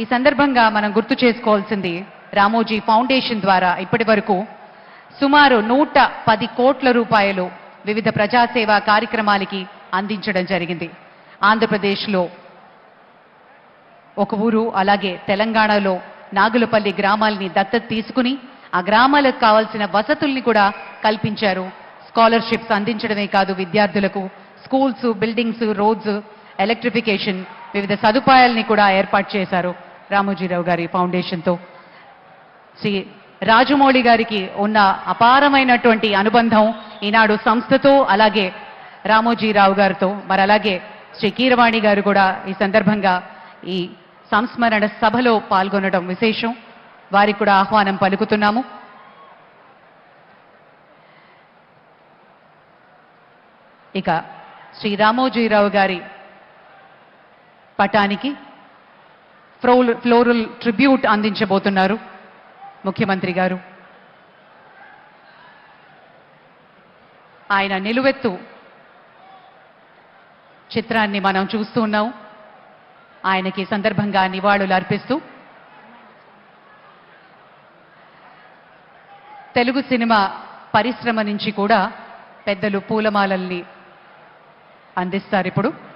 ఈ సందర్భంగా మనం గుర్తు చేసుకోవాల్సింది రామోజీ ఫౌండేషన్ ద్వారా ఇప్పటి వరకు సుమారు నూట పది కోట్ల రూపాయలు వివిధ ప్రజాసేవా కార్యక్రమాలకి అందించడం జరిగింది. ఆంధ్రప్రదేశ్లో ఒక ఊరు అలాగే తెలంగాణలో నాగులపల్లి గ్రామాల్ని దత్తత తీసుకుని ఆ గ్రామాలకు కావాల్సిన వసతుల్ని కూడా కల్పించారు. స్కాలర్షిప్స్ అందించడమే కాదు విద్యార్థులకు స్కూల్స్ బిల్డింగ్స్ రోడ్స్ ఎలక్ట్రిఫికేషన్ వివిధ సదుపాయాల్ని కూడా ఏర్పాటు చేశారు. రామోజీరావు గారి ఫౌండేషన్తో. శ్రీ రాజమౌళి గారికి ఉన్న అపారమైనటువంటి అనుబంధం ఈనాడు సంస్థతో అలాగే రామోజీరావు గారితో మరి అలాగే శ్రీ కీరవాణి గారు కూడా ఈ సందర్భంగా ఈ సంస్మరణ సభలో పాల్గొనడం విశేషం. వారికి కూడా ఆహ్వానం పలుకుతున్నాము. ఇక శ్రీ రామోజీరావు గారి పటానికి ఫ్లోరల్ ట్రిబ్యూట్ అందించబోతున్నారు. ముఖ్యమంత్రి గారు. ఆయన నిలువెత్తు చిత్రాన్ని మనం చూస్తూ ఉన్నాం. ఆయనకి సందర్భంగా నివాళులు అర్పిస్తూ తెలుగు సినిమా పరిశ్రమ నుంచి కూడా పెద్దలు పూలమాలల్ని అందిస్తారు ఇప్పుడు.